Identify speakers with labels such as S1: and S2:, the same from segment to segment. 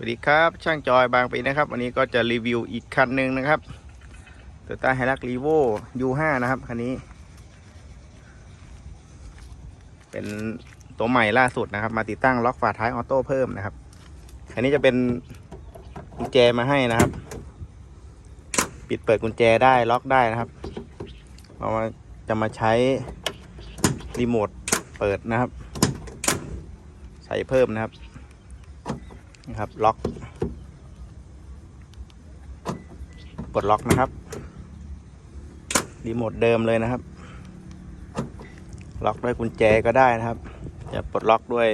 S1: สวัสดีครับช่างจอยบางปีนะครับ วันนี้ก็จะรีวิวอีกคันหนึ่งนะครับ t o y ต้าไฮรักรีโว U5 นะครับคันนี้ เป็นตัวใหม่ล่าสุดนะครับ มาติดตั้งล็อกฝาท้ายออโต้เพิ่มนะครับคันนี้จะเป็นกุญแจมาให้นะครับ ปิดเปิดกุญแจได้ล็อกได้นะครับเรามาจะมาใช้รีโมทเปิดนะครับ ใส่เพิ่มนะครับ นะครับล็อกปลดล็อกนะครับรีโมทเดิมเลยนะครับ ล็อกด้วยกุญแจก็ได้นะครับจะปลดล็อกด้วย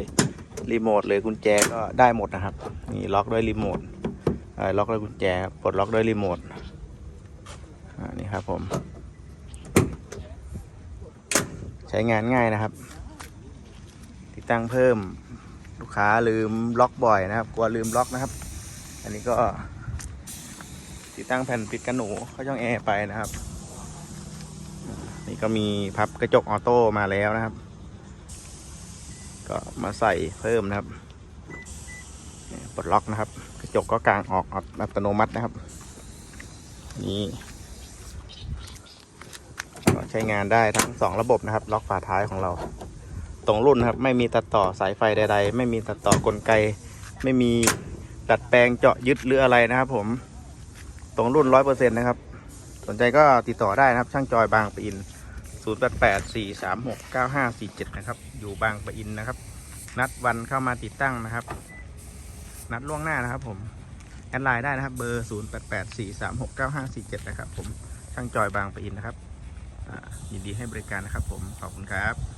S1: รีโมทหรือกุญแจก็ได้หมดนะครับนี่ล็อกด้วยรีโมทล็อกด้วยกุญแจครับปลดล็อกด้วยรีโมทอ่านี่ครับผมใช้งานง่ายนะครับ ติดตั้งเพิ่ม ลูกค้าลืมล็อกบ่อยนะครับ กลัวลืมล็อกนะครับ อันนี้ก็ติดตั้งแผ่นปิดกันหนูเข้าช่องแอร์ไปนะครับ นี่ก็มีพับกระจกออโต้มาแล้วนะครับ ก็มาใส่เพิ่มนะครับปลดล็อกนะครับ กระจกก็กางออกอัตโนมัตินะครับ นี่ก็ใช้งานได้ทั้งสองระบบนะครับ ล็อกฝาท้ายของเรา ตรงรุ่นครับ ไม่มีตัดต่อสายไฟใด ๆ ไม่มีตัดต่อกลไก ไม่มีดัดแปลงเจาะยึดหรืออะไรนะครับ ผม ตรงรุ่นร้อยเปอร์เซ็นต์นะครับ สนใจก็ติดต่อได้นะครับ ช่างจอยบางปะอิน0 8 8 4 3 6 9 5 4 7นะครับ อยู่บางปะอินนะครับ นัดวันเข้ามาติดตั้งนะครับ นัดล่วงหน้านะครับ ผมแอดไลน์ได้นะครับเบอร์0 8 8 4 3 6 9 5 4 7นะครับ ผมช่างจอยบางปะอินนะครับยินดีให้บริการนะครับผมขอบคุณครับ